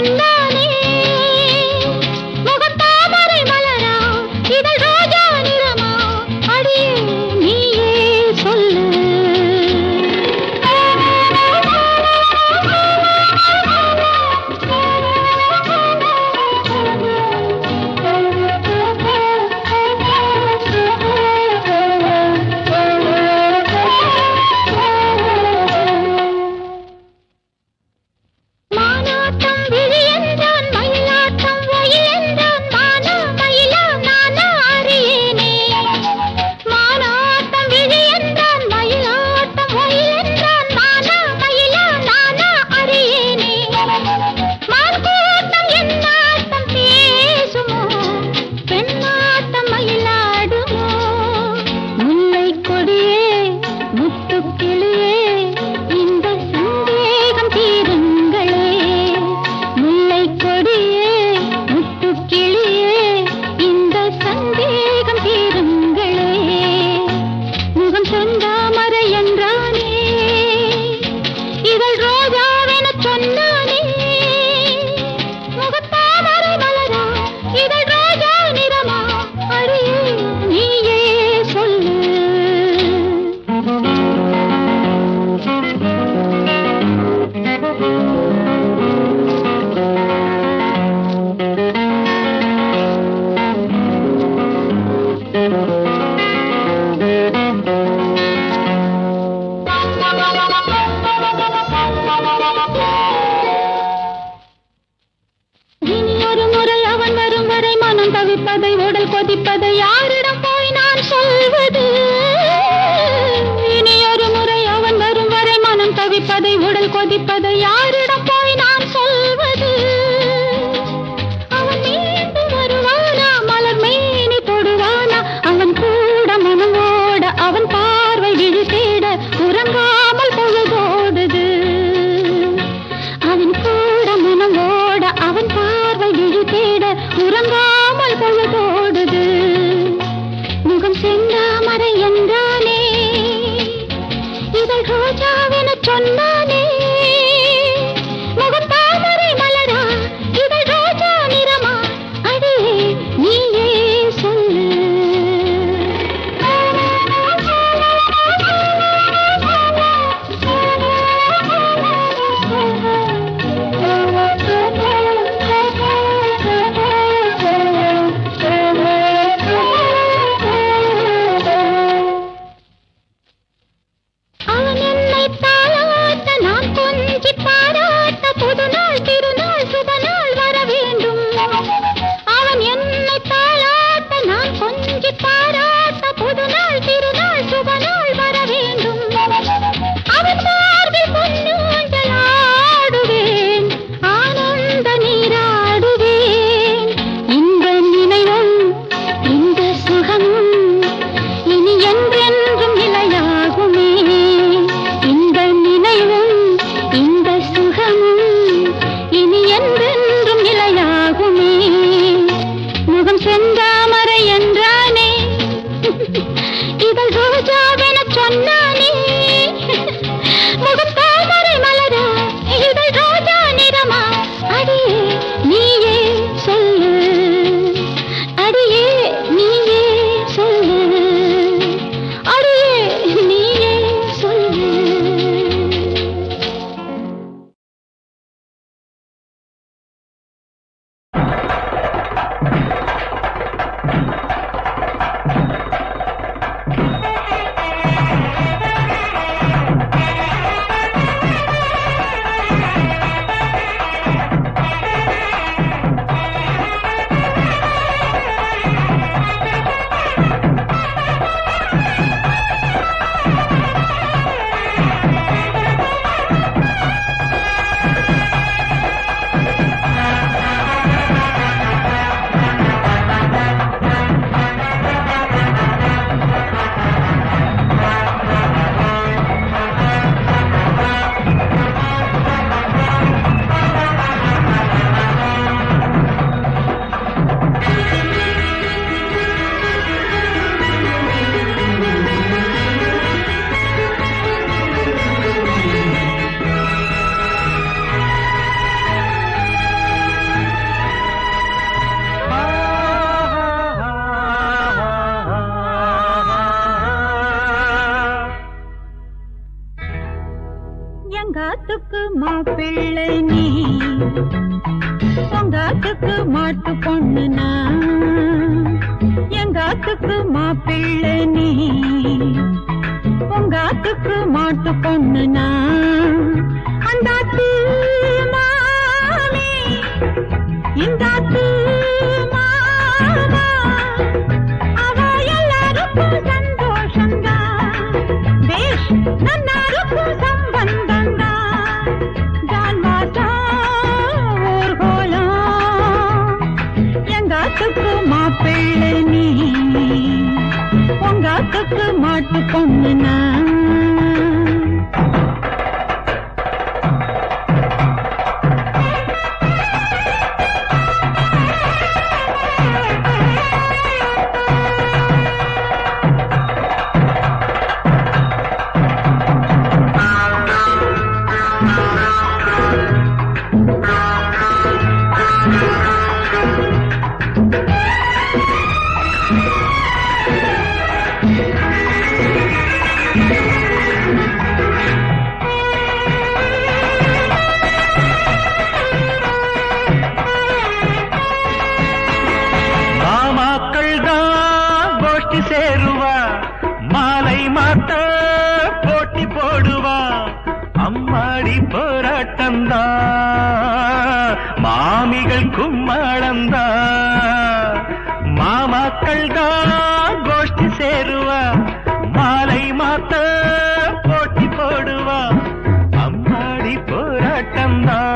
கண்ணா தவிப்பதை உடல் கொதிப்பதை யாரிடம் போய் நான் சொல்வது? இனி ஒரு முறை அவன் வரும் வரை மனம் தவிப்பதை உடல் கொதிப்பதை யாரிடம் மாப்பிள்ளை நீ உங்காத்துக்கு மாட்டு நான் எங்காத்துக்கு மாப்பிள்ளை நீ. உங்காத்துக்கு மாட்டு பொண்ணு நான் அந்தாத்து மாமி இந்தாத்து மாமா மாட்டு போராட்டம்தான்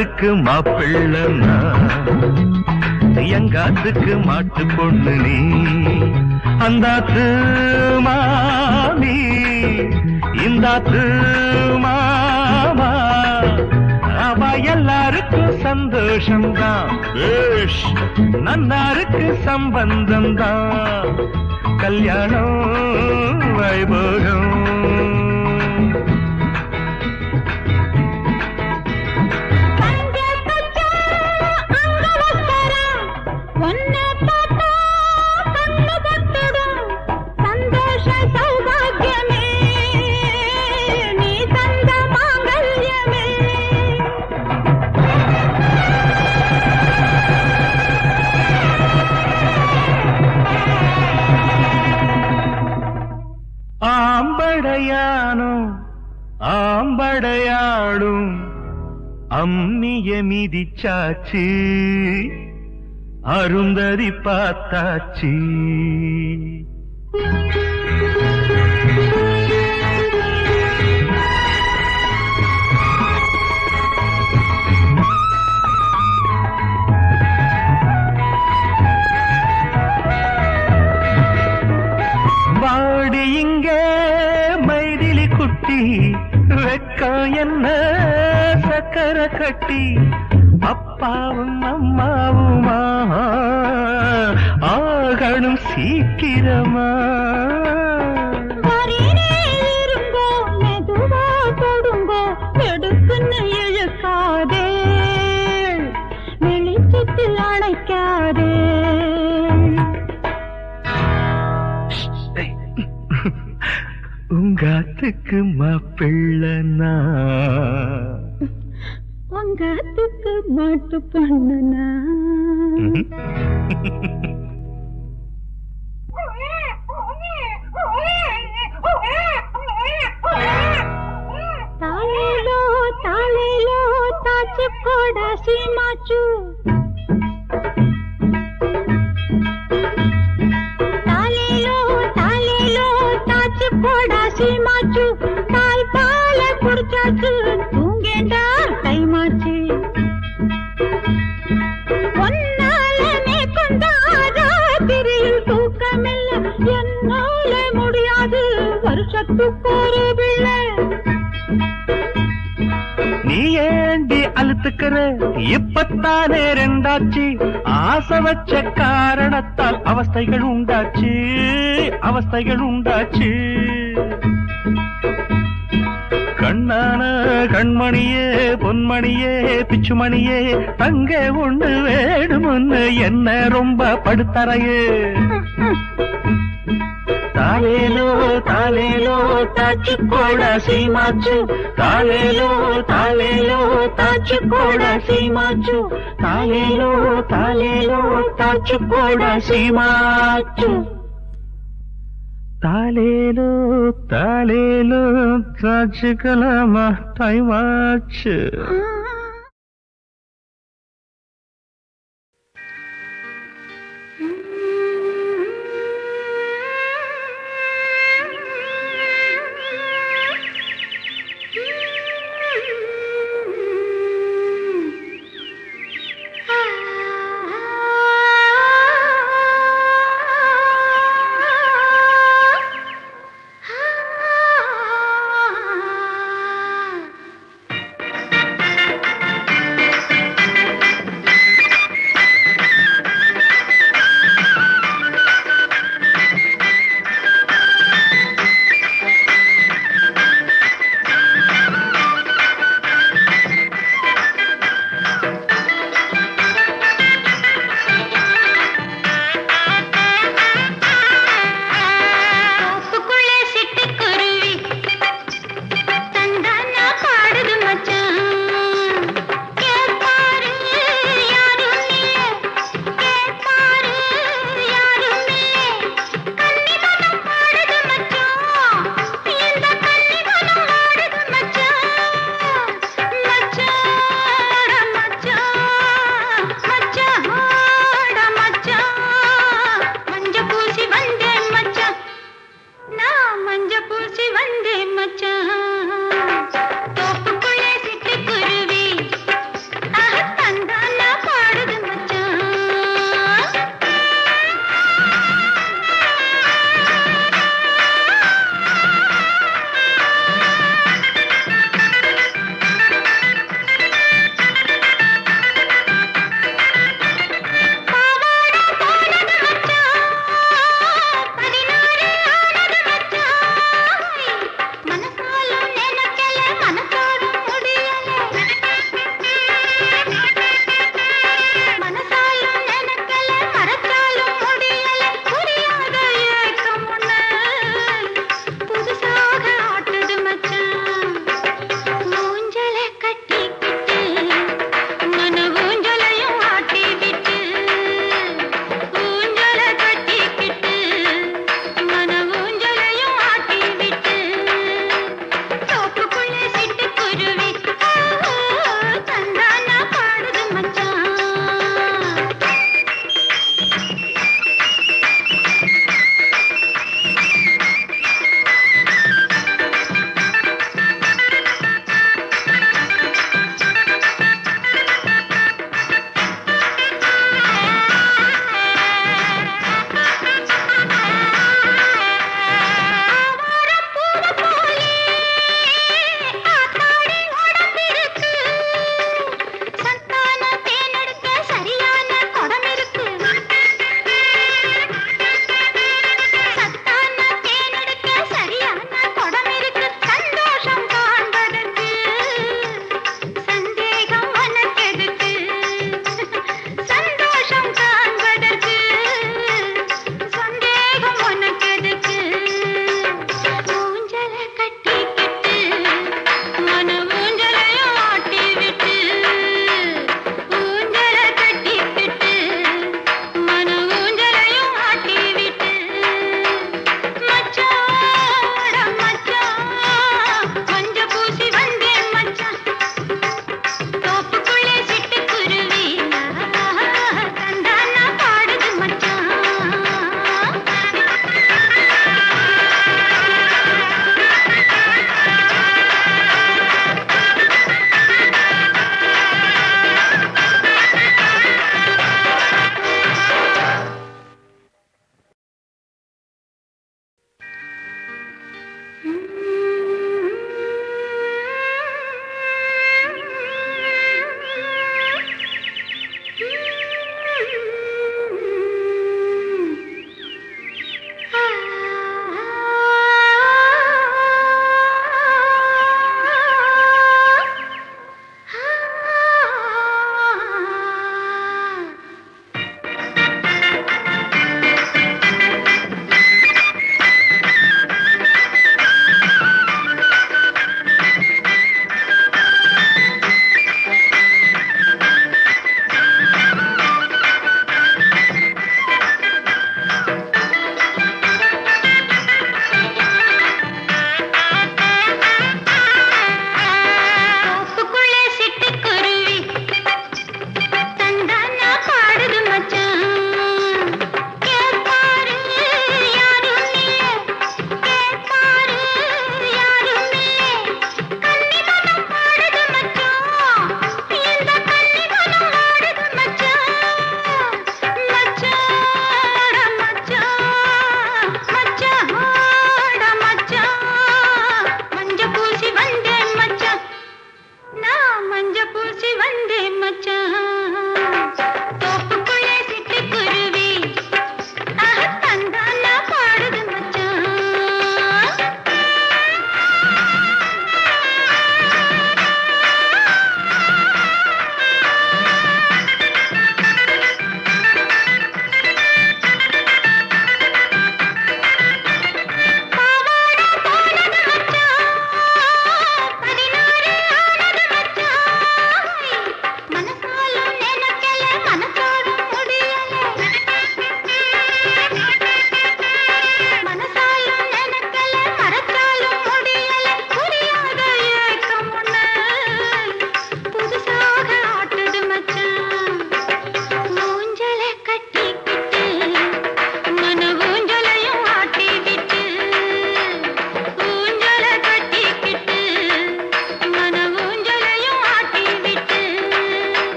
உங்காத்துக்கு மாப்பிள்ளனா? எங்காத்துக்கு மாட்டு பொண்ணு நீ அந்தாத்து மாமி இந்தாத்து மாமா. அவ எல்லாருக்கும் சந்தோஷம்தான். நன்னாருக்கு சம்பந்தம்தான். கல்யாணம் வைபோகம் பிச்சாச்சு அருந்ததி பார்த்தாச்சு. வாடி இங்கே மைதிலி குட்டி வெக்கம் என்ன சக்கர கட்டி. அப்பாவும் அம்மாவுமா ஆகணும் சீக்கிரமா அணைக்காதே உங்காத்துக்கு மாப்பிள்ளனா ಸಂಗಾತಕ್ಕೆ ಮಾತು ಪಣ್ಣನ ತಾಳೆಲೋ ತಾಳೆಲೋ ತಾಚು ಕೊಡ இப்பத்தானே ரெண்டாச்சு. ஆசை வச்ச காரணத்தால் அவஸ்தைகள் உண்டாச்சு. அவஸ்தைகள் உண்டாச்சு. கண்ணான கண்மணியே பொன்மணியே பிச்சுமணியே தங்க ஒண்ணு வேணுமுன்னு என்ன ரொம்ப படுத்தறையே. தாயேல తాలేలో తాచుకోడ సీమాచు. తాలేలో తాలేలో తాచుకోడ సీమాచు. తాలేలో తాలేలో తాచుకోడ సీమాచు. తాలేలో తాలేలో తాచుకలమా టైమాచు.